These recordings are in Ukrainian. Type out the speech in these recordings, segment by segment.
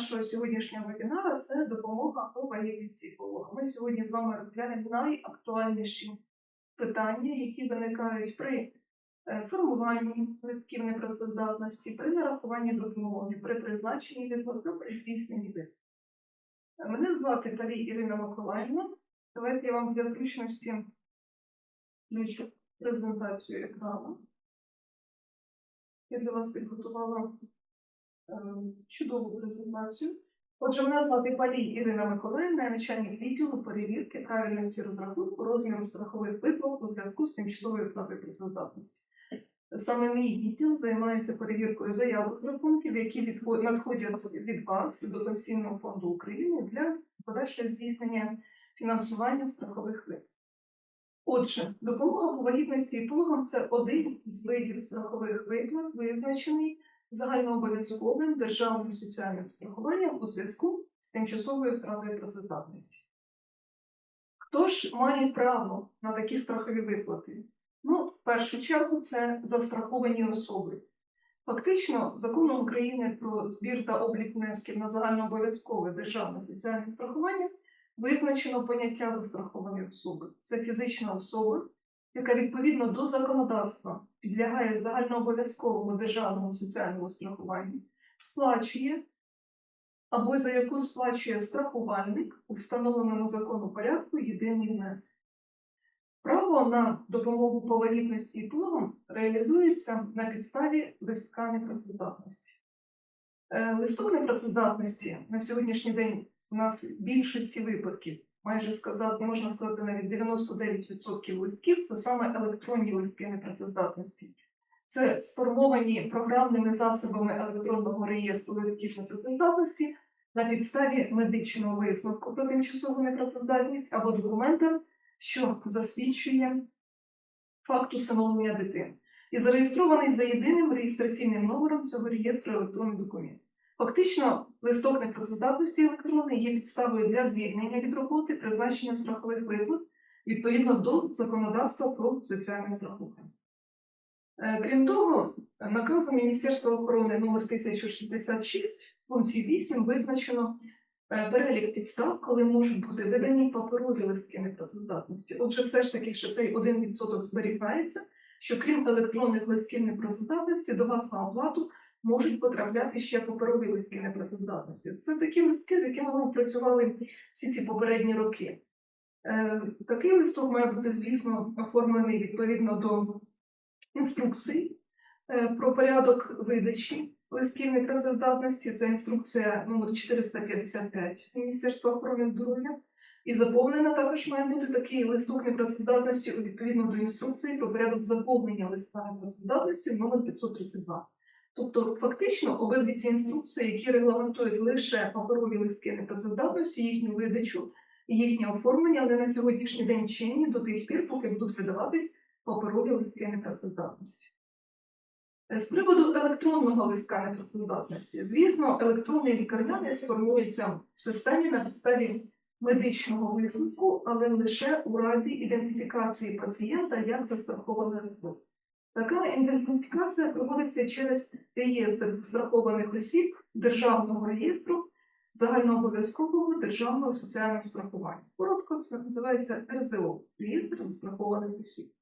нашого сьогоднішнього вебінару це допомога по вагітності і. Ми сьогодні з вами розглянемо найактуальніші питання, які виникають при е, формуванні листків непрацездатності, при нарахуванні допомоги, при призначенні виплат при здійсненні виплат. Мене звати Палій Ірина Миколаївна. Давайте я вам для зручності включу презентацію екрану. Я для вас підготувала чудову презентацію. Отже, мене звати Палій Ірина Миколаївна, начальник відділу перевірки правильності розрахунку розміру страхових виплат у зв'язку з тимчасовою втратою працездатності. Саме мій відділ займається перевіркою заявок з рахунків, які надходять від вас до Пенсійного фонду України для подальшого здійснення фінансування страхових виплат. Отже, допомога по вагітності і пологам це один з видів страхових виплат, визначений загальнообов'язковим державним соціальним страхуванням у зв'язку з тимчасовою втратою працездатності. Хто ж має право на такі страхові виплати? Ну, в першу чергу, це застраховані особи. Фактично, законом України про збір та облік внесків на загальнообов'язкове державне соціальне страхування визначено поняття застрахованої особи. Це фізична особа, яка відповідно до законодавства підлягає загальнообов'язковому державному соціальному страхуванню, сплачує або за яку сплачує страхувальник у встановленому закону порядку єдиний внесок. Право на допомогу по вагітності і пологам реалізується на підставі листка непрацездатності. Е, Листок непрацездатності на сьогоднішній день у нас в більшості випадків, майже сказати, можна сказати, навіть 99% листків це саме електронні листки непрацездатності. Це сформовані програмними засобами електронного реєстру листків непрацездатності на підставі медичного висновку про тимчасову непрацездатність або документа, що засвідчує факт усиновлення дитини, і зареєстрований за єдиним реєстраційним номером цього реєстру електронний документ. Фактично, листок непрацездатності електронний є підставою для звільнення від роботи, призначення страхових виплат відповідно до законодавства про соціальне страхування. Е, Крім того, наказом Міністерства охорони номер 1066 в пункті 8 визначено е, перелік підстав, коли можуть бути видані паперові листки непрацездатності. Отже, все ж таки, що цей 1% зберігається, що крім електронних листків непрацездатності, до вас на оплату можуть потрапляти ще паперові листки непрацездатності. Це такі листки, з якими ми працювали всі ці попередні роки. Е, Такий листок має бути, звісно, оформлений відповідно до інструкцій е, про порядок видачі листків непрацездатності. Це інструкція номер 455 Міністерства охорони здоров'я. І заповнена також має бути такий листок непрацездатності відповідно до інструкції про порядок заповнення листа непрацездатності номер 532. Тобто, фактично, обидві ці інструкції, які регламентують лише паперові листки непрацездатності, їхню видачу і їхнє оформлення, вони на сьогоднішній день чинні до тих пір, поки будуть видаватись паперові листки непрацездатності. Е, З приводу електронного листка непрацездатності, звісно, електронний лікарняний сформується в системі на підставі медичного висновку, але лише у разі ідентифікації пацієнта як застрахованого особи. Така ідентифікація проводиться через реєстр застрахованих осіб Державного реєстру загальнообов'язкового державного соціального страхування. Коротко це називається РЗО реєстр застрахованих осіб.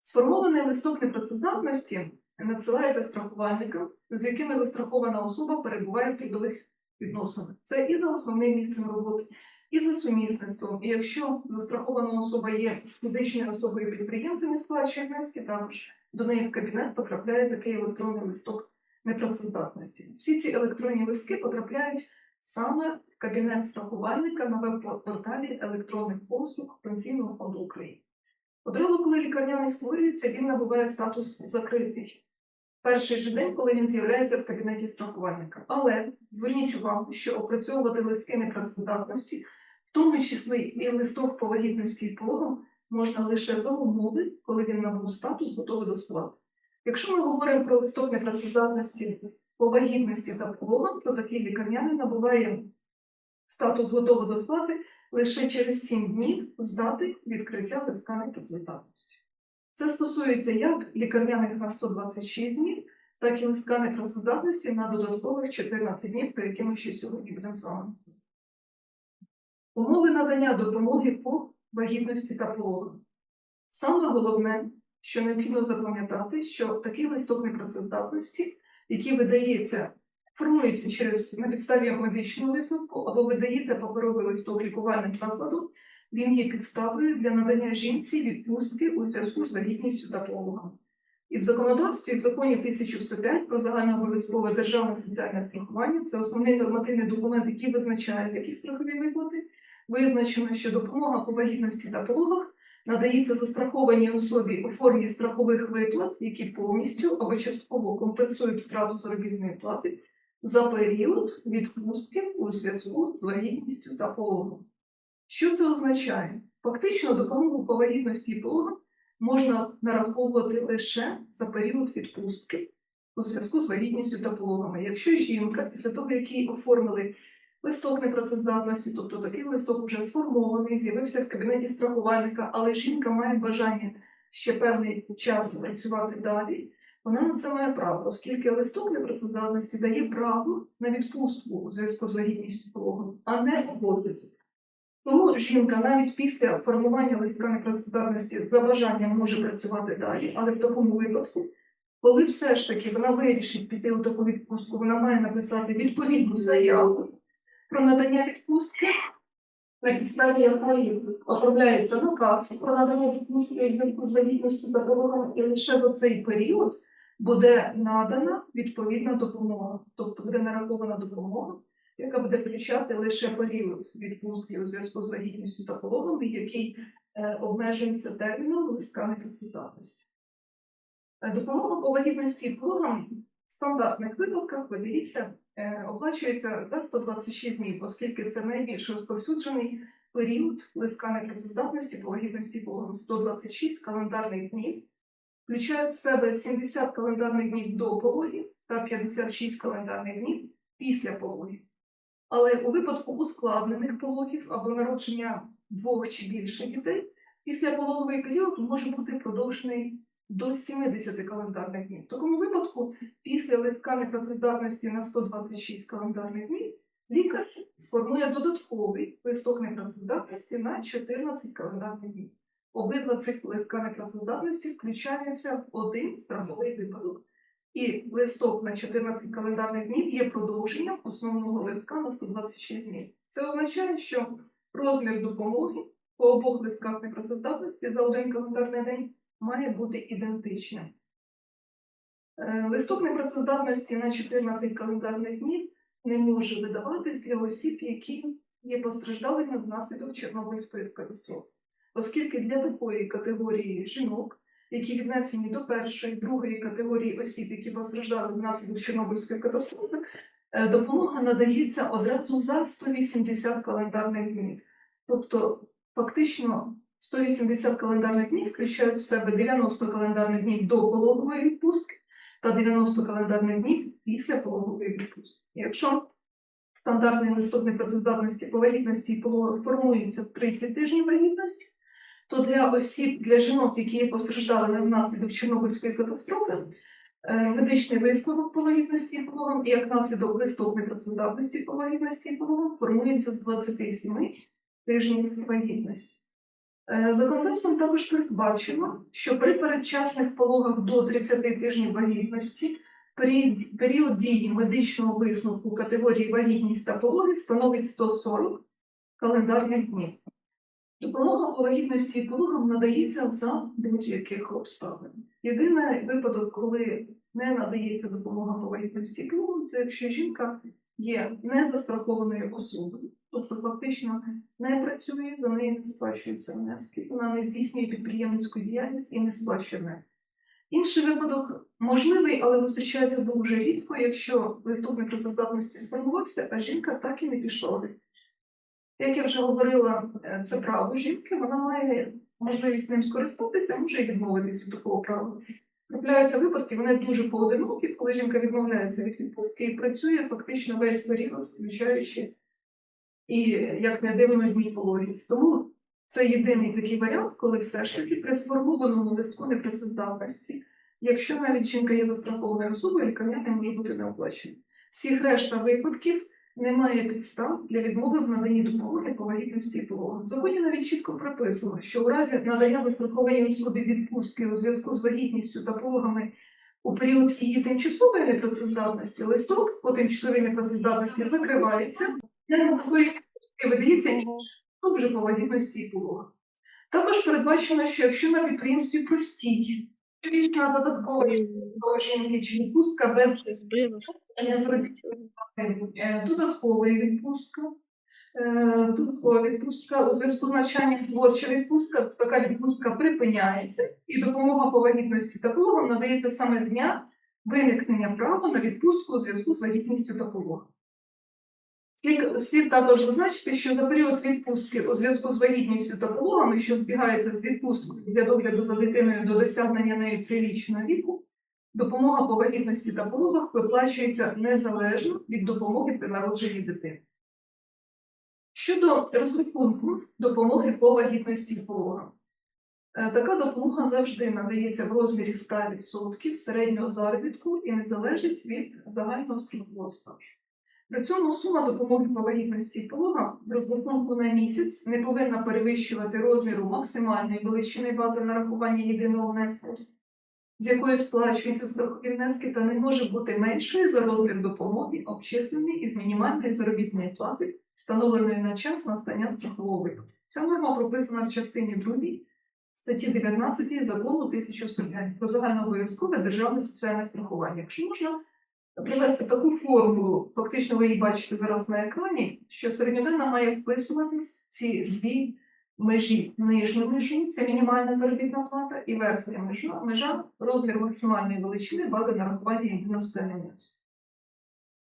Сформований листок непрацездатності надсилається страхувальникам, з якими застрахована особа перебуває в трудових відносинах. Це і за основним місцем роботи, і за сумісництвом. І якщо застрахована особа є фізичною особою підприємцем і сплачує внески, також до неї в кабінет потрапляє такий електронний листок непрацездатності. Всі ці електронні листки потрапляють саме в кабінет страхувальника на веб-порталі електронних послуг Пенсійного фонду України. Одразу, коли лікарняний створюється, він набуває статус закритий. Перший же день, коли він з'являється в кабінеті страхувальника. Але зверніть увагу, що опрацьовувати листки непрацездатності, в тому числі і листок по вагітності і пологам, можна лише за умови, коли він набув статус готовий до сплати. Якщо ми говоримо про листок непрацездатності по вагітності та пологам, то такий лікарняний набуває статус готовий до сплати лише через 7 днів з дати відкриття листка непрацездатності. Це стосується як лікарняних на 126 днів, так і листка непрацездатності на додаткових 14 днів, про які ми ще сьогодні будемо з вами. Умови надання допомоги по вагітності та пологам. Саме головне, що необхідно запам'ятати, що такий листок непрацездатності, який видається, формується через на підставі медичного висновку або видається паперовий листок лікувальним закладом, він є підставою для надання жінці відпустки у зв'язку з вагітністю та пологом. І в законодавстві, в законі 1105 про загальнообов'язкове державне соціальне страхування, це основний нормативний документ, який визначає такі страхові виплати. Визначено, що допомога по вагітності та пологах надається застрахованій особі у формі страхових виплат, які повністю або частково компенсують втрату заробітної плати за період відпустки у зв'язку з вагітністю та пологом. Що це означає? Фактично, допомогу по вагітності і пологам можна нараховувати лише за період відпустки у зв'язку з вагітністю та пологами. Якщо жінка, після того, як їй оформили листок непрацездатності, тобто такий листок вже сформований, з'явився в кабінеті страхувальника, але жінка має бажання ще певний час працювати далі, вона на це має право, оскільки листок непрацездатності дає право на відпустку у зв'язку з вагітністю пологом, а не обов'язок. Тому жінка навіть після формування листка непрацездатності за бажанням може працювати далі, але в такому випадку, коли все ж таки вона вирішить піти у таку відпустку, вона має написати відповідну заяву про надання відпустки, на підставі якої оформляється наказ про надання відпустки зв'язку з вагітністю та пологом, і лише за цей період буде надана відповідна допомога, тобто буде нарахована допомога яка буде включати лише період відпустки у зв'язку з вагітністю та пологом, який е, обмежується терміном листка непрацездатності. Допомога по вагітності і пологам в стандартних випадках видається, оплачується за 126 днів, оскільки це найбільш розповсюджений період листка непрацездатності по вагітності пологам 126 календарних днів, включають в себе 70 календарних днів до пологів та 56 календарних днів після пологів. Але у випадку ускладнених пологів або народження двох чи більше дітей, післяпологовий період може бути продовжений до 70 календарних днів. В такому випадку, після листка непрацездатності на 126 календарних днів, лікар сформує додатковий листок непрацездатності на 14 календарних днів. Обидва цих листка непрацездатності включаються в один страховий випадок. І листок на 14 календарних днів є продовженням основного листка на 126 днів. Це означає, що розмір допомоги по обох листках непрацездатності за один календарний день має бути ідентичним. Е, Листок непрацездатності на 14 календарних днів не може видаватись для осіб, які є постраждалими внаслідок Чорнобильської катастрофи, оскільки для такої категорії жінок які віднесені до першої, другої категорії осіб, які постраждали внаслідок Чорнобильської катастрофи, е, допомога надається одразу за 180 календарних днів. Тобто, фактично, 180 календарних днів включають в себе 90 календарних днів до пологової відпустки та 90 календарних днів після пологової відпустки. Якщо стандартний листок непрацездатності по вагітності формується в 30 тижнів вагітності, то для осіб, для жінок, які постраждали внаслідок Чорнобильської катастрофи, е, медичний висновок по вагітності і пологам і як наслідок листок непрацездатності по вагітності і пологам формується з 27 тижнів вагітності. Е, Законодавством також передбачено, що при передчасних пологах до 30 тижнів вагітності період, дії медичного висновку категорії вагітність та пологи становить 140 календарних днів. Допомога по вагітності і пологам надається за будь-яких обставин. Єдиний випадок, коли не надається допомога по вагітності і пологам, це якщо жінка є незастрахованою особою, тобто фактично не працює, за неї не сплачуються внески, вона не здійснює підприємницьку діяльність і не сплачує внески. Інший випадок можливий, але зустрічається дуже рідко, якщо листок непрацездатності сформувався, а жінка так і не пішла. Як я вже говорила, е, це право жінки, вона має можливість ним скористатися, може і відмовитися від такого права. Трапляються випадки, вони дуже поодинокі, коли жінка відмовляється від відпустки і працює фактично весь період, включаючи і, як не дивно, дні пологів. Тому це єдиний такий варіант, коли все ж таки при сформованому листку непрацездатності якщо навіть жінка є застрахованою особою, лікарня не може бути неоплачена. Всіх решта випадків немає підстав для відмови в наданні допомоги по вагітності і пологам. В законі навіть чітко прописано, що у разі надання застрахованій особі відпустки у зв'язку з вагітністю та пологами у період її тимчасової непрацездатності листок по тимчасовій непрацездатності закривається. Для такої видається інший вже по вагітності і пологах. Також передбачено, що якщо на підприємстві простій, щорічна додаткова до жінки чи відпустка без Е, додаткова відпустка. Е, Додаткова відпустка у зв'язку з навчанням творча відпустка, така відпустка припиняється, і допомога по вагітності та пологам надається саме з дня виникнення права на відпустку у зв'язку з вагітністю та пологом. Слід, також зазначити, що за період відпустки у зв'язку з вагітністю та пологами, що збігається з відпусткою для догляду за дитиною до досягнення нею трирічного віку, Допомога по вагітності та пологах виплачується незалежно від допомоги при народженні дитини. Щодо розрахунку допомоги по вагітності і пологам, Е, така допомога завжди надається в розмірі 100% середнього заробітку і не залежить від загального страхового стажу. При цьому сума допомоги по вагітності пологам в розрахунку на місяць не повинна перевищувати розміру максимальної величини бази нарахування єдиного внеску з якою сплачуються страхові внески, та не може бути меншою за розмір допомоги, обчислений із мінімальної заробітної плати, встановленої на час настання страхового випадку. Ця норма прописана в частині 2 статті 19 закону 1105 про загальнообов'язкове державне соціальне страхування. Якщо можна привести таку формулу, фактично ви її бачите зараз на екрані, що середньоденна має вписуватись ці дві межі нижню межу це мінімальна заробітна плата, і верхня межа, межа розмір максимальної величини бази нарахування єдиного.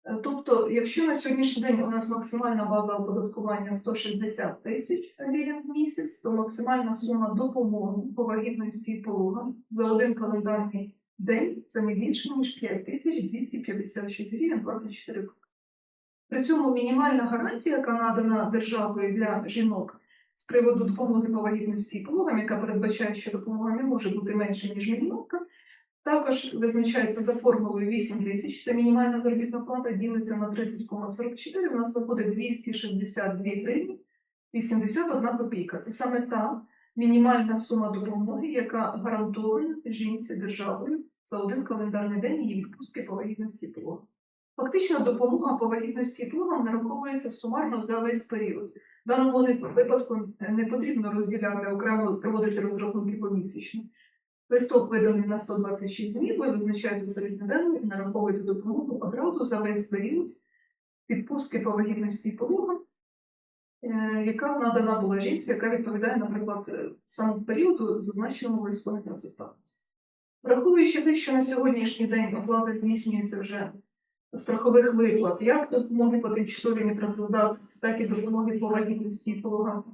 Е, Тобто, якщо на сьогоднішній день у нас максимальна база оподаткування 160 тисяч гривень в місяць, то максимальна сума допомоги по вагітності і пологам за один календарний день це не більше ніж 5256 гривень 24 копійки. При цьому мінімальна гарантія, яка надана державою для жінок, з приводу допомоги по вагітності і пологам, яка передбачає, що допомога не може бути менше, ніж мінімалка, також визначається за формулою 8 тисяч. Це мінімальна заробітна плата, ділиться на 30,44. У нас виходить 262 гривні 81 копійка. Це саме та мінімальна сума допомоги, яка гарантована жінці державою за один календарний день її відпустки по вагітності і. Фактично, допомога по вагітності пологам нараховується сумарно за весь період. В даному випадку не потрібно розділяти окремо проводити розрахунки помісячно. Листок виданий на 126 днів, ви визначаєте середньоденну і нараховуєте допомогу одразу за весь період відпустки по вагітності пологам, яка надана була жінці, яка відповідає, наприклад, е, саме періоду, зазначеному в листку непрацездатності. Враховуючи те, що на сьогоднішній день оплата здійснюється вже страхових виплат, як допомоги по тимчасовій непрацездатності, так і допомоги по вагітності і пологам.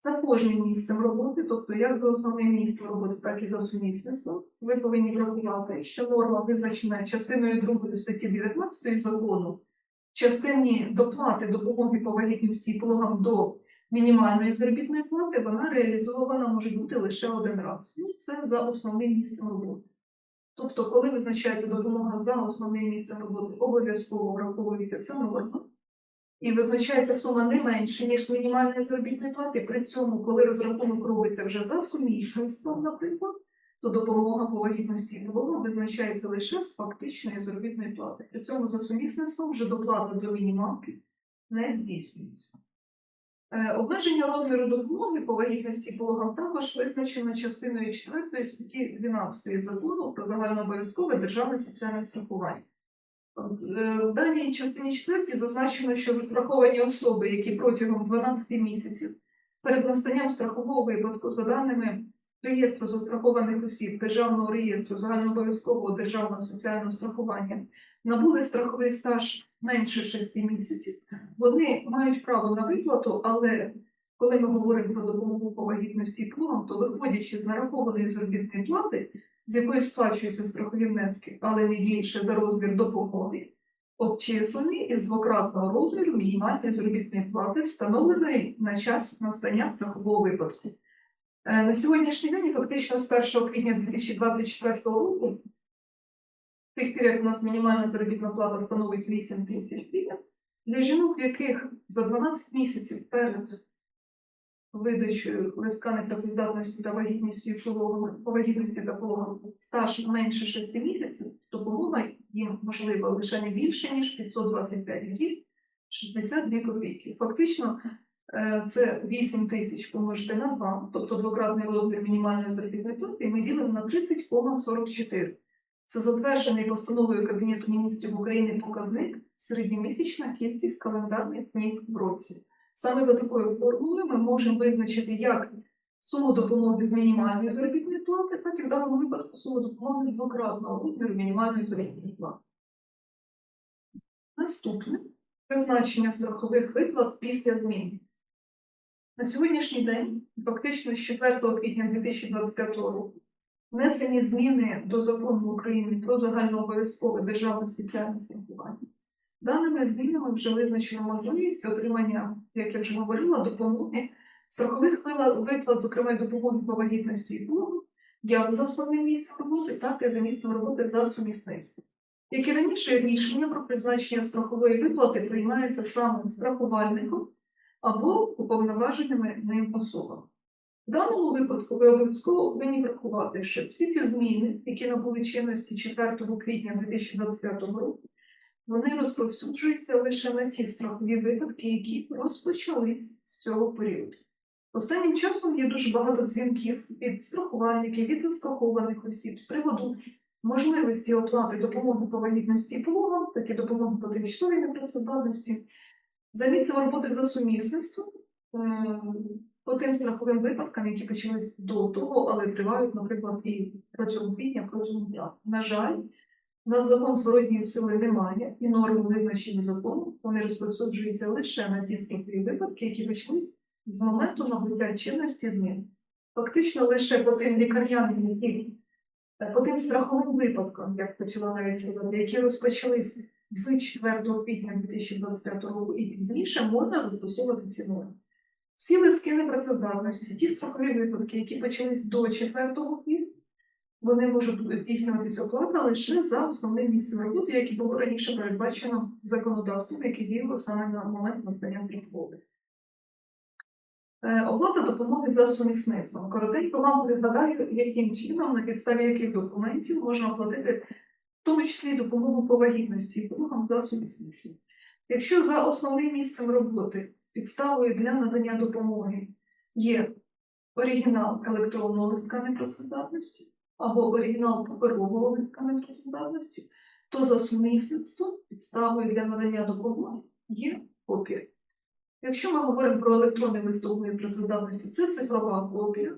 За кожним місцем роботи, тобто як за основним місцем роботи, так і за сумісництвом, ви повинні врахувати, що норма визначена частиною 2 статті 19 закону, частині доплати допомоги по вагітності пологам до мінімальної заробітної плати, вона реалізована може бути лише один раз. Ну, це за основним місцем роботи. Тобто, коли визначається допомога за основним місцем роботи, обов'язково враховується ця норма. І визначається сума не менше, ніж з мінімальної заробітної плати. При цьому, коли розрахунок робиться вже за сумісництвом, наприклад, то допомога по вагітності і пологам визначається лише з фактичної заробітної плати. При цьому за сумісництвом вже доплата до мінімалки не здійснюється. Е, Обмеження розміру допомоги по вагітності пологам також визначено частиною 4 статті 12 закону про загальнообов'язкове державне соціальне страхування. Е, В даній частині 4 зазначено, що застраховані особи, які протягом 12 місяців перед настанням страхового випадку за даними реєстру застрахованих осіб Державного реєстру загальнообов'язкового державного соціального страхування набули страховий стаж менше 6 місяців, вони мають право на виплату, але коли ми говоримо про допомогу по вагітності і пологам, то виходячи з нарахованої заробітної плати, з якої сплачуються страхові внески, але не більше за розмір допомоги, обчислені із двократного розміру мінімальної заробітної плати, встановленої на час настання страхового випадку. Е, На сьогоднішній день, фактично з 1 квітня 2024 року, з тих пір, як у нас мінімальна заробітна плата становить 8 тисяч гривень, для жінок, в яких за 12 місяців перед видачею листка непрацездатності та вагітністю і пологом, по вагітності та пологом стаж менше 6 місяців, допомога їм можлива лише не більше, ніж 525 гривень 62 копійки. Фактично, це 8 тисяч помножити на 2, тобто двократний розмір мінімальної заробітної плати, і ми ділимо на 30,44. Це затверджений постановою Кабінету міністрів України показник середньомісячна кількість календарних днів в році. Саме за такою формулою ми можемо визначити як суму допомоги з мінімальної заробітної плати, так і в даному випадку суму допомоги двократного розміру мінімальної заробітної плати. Наступне призначення страхових виплат після змін. На сьогоднішній день, фактично з 4 квітня 2025 року, внесені зміни до закону України про загальнообов'язкове державне соціальне страхування. Даними змінами вже визначено можливість отримання, як я вже говорила, допомоги страхових виплат, зокрема допомоги по вагітності і пологу, як за основним місцем роботи, так і за місцем роботи за сумісництвом. Як і раніше, рішення про призначення страхової виплати приймається саме страхувальником або уповноваженими ним особами. В даному випадку ви обов'язково повинні врахувати, що всі ці зміни, які набули чинності 4 квітня 2025 року, вони розповсюджуються лише на ті страхові випадки, які розпочались з цього періоду. Останнім часом є дуже багато дзвінків від страхувальників, від застрахованих осіб з приводу можливості оплати допомоги по вагітності і пологам, так і допомоги по тимчасовій непрацездатності, за місцем роботи за сумісництвом, е, по тим страховим випадкам, які почались до того, але тривають, наприклад, і протягом квітня, протягом дня. На жаль, у нас закон зворотньої сили немає, і норми визначені законом, вони розповсюджуються лише на ті страхові випадки, які почались з моменту набуття чинності змін. Фактично лише по тим лікарняним, які по тим страховим випадкам, як почала навіть сказати, які розпочались з 4 квітня 2025 року і пізніше, можна застосовувати ці норми. Всі листки непрацездатності, ті страхові випадки, які почались до 4 квітня, вони можуть здійснюватися оплата лише за основним місцем роботи, як і було раніше передбачено законодавством, яке діяло саме на момент настання страхових. Е, Оплата допомоги за сумісництвом. Коротенько вам пригадаю, яким чином, на підставі яких документів можна оплатити, в тому числі допомогу по вагітності і пологам за сумісництвом. Якщо за основним місцем роботи підставою для надання допомоги є оригінал електронного листка непрацездатності або оригінал паперового листка непрацездатності, то за сумісництвом підставою для надання допомоги є копія. Якщо ми говоримо про електронний листок непрацездатності, це цифрова копія.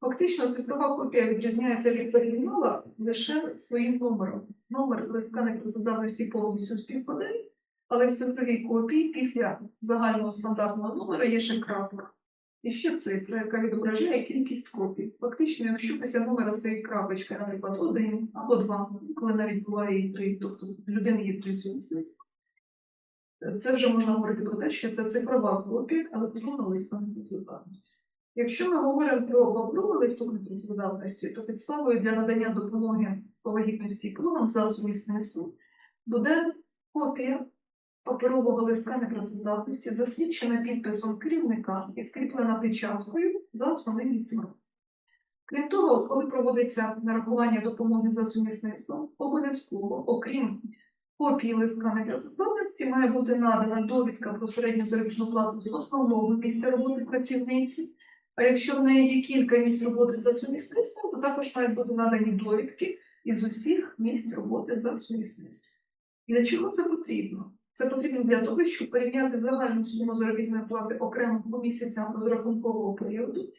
Фактично, цифрова копія відрізняється від оригінала лише своїм номером. Номер листка непрацездатності повністю співпадає, але в цифровій копії після загального стандартного номера є ще крапка. І ще цифра, яка відображає кількість копій. Фактично, якщо після номера стоїть крапочка, наприклад, один або два, коли навіть буває і три, тобто в людини є три сумісництва, це вже можна говорити про те, що це цифрова копія електронного листка непрацездатності. Якщо ми говоримо про паперовий листок непрацездатності, то підставою для надання допомоги по вагітності і пологам за сумісництвом буде копія паперового листка непрацездатності, засвідчена підписом керівника і скріплена печаткою за основним місцем. Крім того, коли проводиться нарахування допомоги за сумісництвом, обов'язково, окрім копії листка непрацездатності, має бути надана довідка про середню заробітну плату з основного місця роботи працівниці. А якщо в неї є кілька місць роботи за сумісництвом, то також мають бути надані довідки із усіх місць роботи за сумісництвом. Для чого це потрібно? Це потрібно для того, щоб порівняти загальну суму заробітної плати окремо по місяцям розрахункового періоду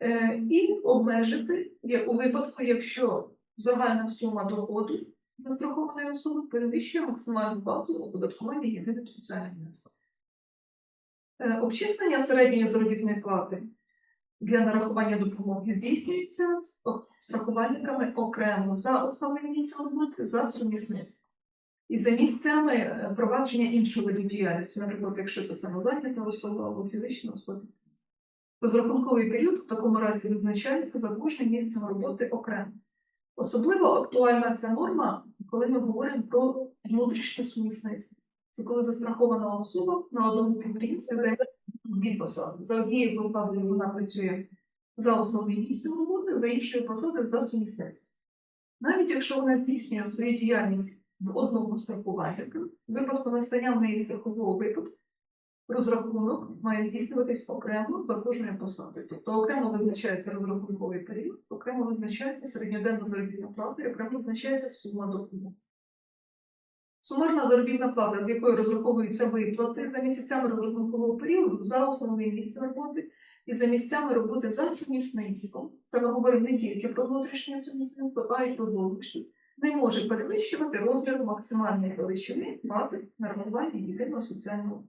е, і обмежити у випадку, якщо загальна сума доходу застрахованої особи перевищує максимальну базу оподаткування єдиним соціальним внеском. Е, Обчислення середньої заробітної плати для нарахування допомоги здійснюється страхувальниками окремо за основним місцем роботи за сумісництво. І за місцями е, провадження іншого виду діяльності, наприклад, якщо це самозайнята особа або фізична особа. Розрахунковий період в такому разі визначається за кожним місцем роботи окремо. Особливо актуальна ця норма коли ми говоримо про внутрішнє сумісництво. Це коли застрахована особа на одному підприємстві займає дві посади. За однією посадою вона працює за основним місцем роботи, за іншою посадою за сумісництвом. Навіть якщо вона здійснює свою діяльність в одному страхувальника, в випадку настання в неї страхового випадку, розрахунок має здійснюватись окремо за кожною посадою. Тобто окремо визначається розрахунковий період, окремо визначається середньоденна заробітна плата і окремо визначається сума доходу. Сумарна заробітна плата, з якої розраховуються виплати за місяцями розрахункового періоду, за основне місце роботи і за місцями роботи за сумісництвом. Та ми говоримо не тільки про внутрішнє сумісництво, а й про зовнішнє. Не може перевищувати розмір максимальної величини бази нарахування єдиного соціального.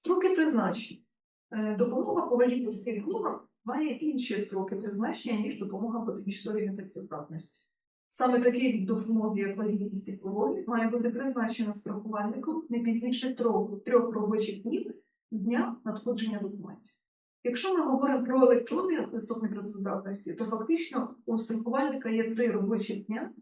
Строки призначення. Е, Допомога по вагітності і пологам має інші строки призначення, ніж допомога по тимчасовій непрацездатності. Саме такий від допомоги, як вагітність і пологи, має бути призначена страхувальником не пізніше трьох, трьох робочих днів з дня надходження документів. Якщо ми говоримо про електронний листок непрацездатності, то фактично у страхувальника є три робочі дня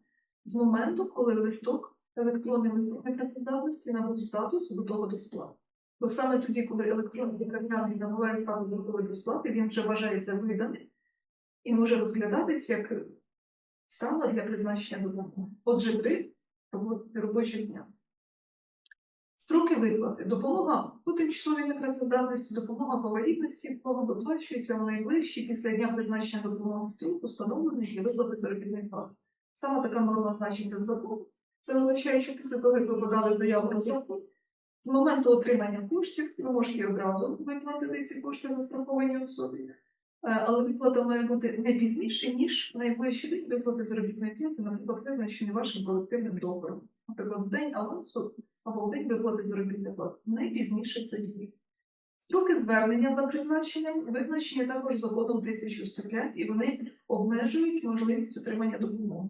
з моменту, коли листок, електронний листок непрацездатності набув статус готового до сплати. Бо саме тоді, коли електронний лікарняний набуває статус готової до сплати, він вже вважається виданим і може розглядатись як стала для призначення допомоги. Отже, три робо- робочі дня. Строки виплати. Допомога по тимчасовій непрацездатності, допомога по валідності, кого виплачується у найближчі після дня призначення допомоги строк, установлений для виплати заробітної плати. Саме така норма значиться в законі. Це означає, що після того, як ви подали заяву розрахунку, з моменту отримання коштів ви можете одразу виплатити ці кошти застрахованій особі. Е, Але виплата має бути не пізніше, ніж найближчий день виплати заробітної плати, наприклад, визначений вашим колективним договором. Наприклад, в день авансу або день виплати заробітної плати. Не пізніше це дні. Строки звернення за призначенням визначені також законом 1105 і вони обмежують можливість отримання допомоги.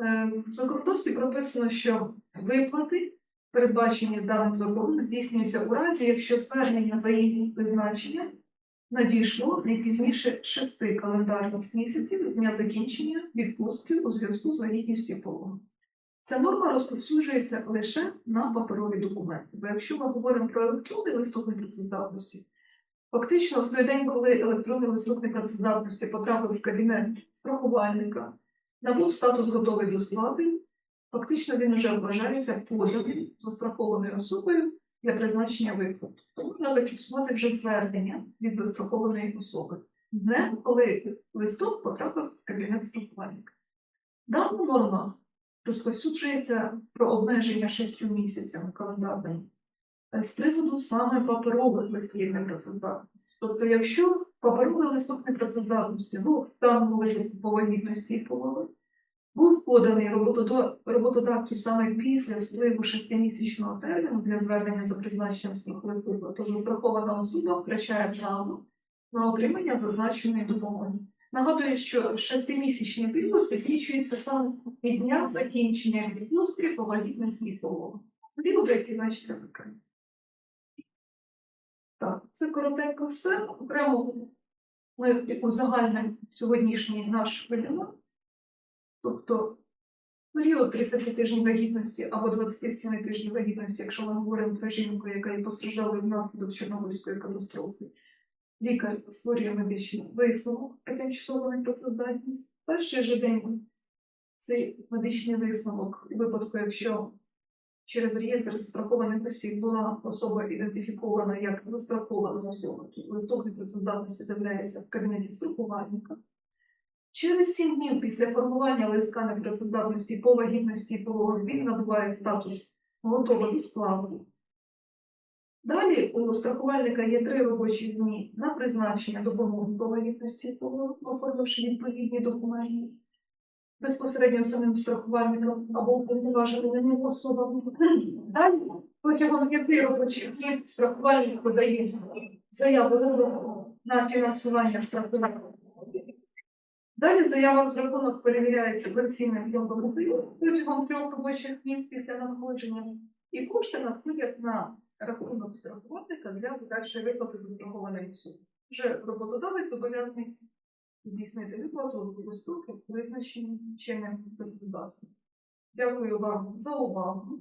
Е, В законодавстві прописано, що виплати, передбачені даним законом, здійснюються у разі, якщо звернення за їхнім призначенням надійшло не пізніше шести календарних місяців з дня закінчення відпустки у зв'язку з вагітністю пологом. Ця норма розповсюджується лише на паперові документи. Бо якщо ми говоримо про електронний листок непрацездатності, фактично в той день, коли електронний листок непрацездатності потрапив в кабінет страхувальника, набув статус готовий до сплати, фактично він вже вважається поданим застрахованою особою для призначення виплат. То можна зафіксувати вже звернення від застрахованої особи, не коли листок потрапив в кабінет страхувальника. Дана норма розповсюджується про обмеження шістю місяцями календарним е, з приводу саме паперових листів непрацездатності. Тобто, якщо паперовий листок непрацездатності в даному випадку по вагітності і пологи, був поданий роботодавцю саме після спливу шестимісячного терміну для звернення за призначенням страхових виплат, то застрахована особа втрачає право на отримання зазначеної допомоги. Нагадую, що шестимісячний період відлічується саме від дня закінчення відпустки по вагітності пологу. Період, який значиться окремо. Так, це коротенько все. Окремо ми узагальнимо сьогоднішній наш вебінар. Тобто період 30 тижнів вагітності або 27 тижнів вагітності, якщо ми говоримо про жінку, яка і постраждала внаслідок Чорнобильської катастрофи. Лікар створює медичний висновок про тимчасову непрацездатність. Перший же день цей медичний висновок у випадку, якщо через реєстр застрахованих осіб була особа ідентифікована як застрахована особа, то листок непрацездатності з'являється в кабінеті страхувальника. Через сім днів після формування листка непрацездатності по вагітності і пологах він набуває статус готова до складу. Далі у страхувальника є три робочі дні на призначення допомоги по вагітності і пологах, оформивши відповідні документи безпосередньо самим страхувальником або уповноваженими особами. Далі протягом п'яти робочих днів страхувальник подає заяву на фінансування страхування. Далі заява розрахунок перевіряється версійним фондом протягом трьох робочих днів після надходження, і кошти надходять на рахунок страхувальника для подальшої виплати застрахованим особам. Вже роботодавець зобов'язаний здійснити виплату у строки, визначені чинним законодавством. Дякую вам за увагу.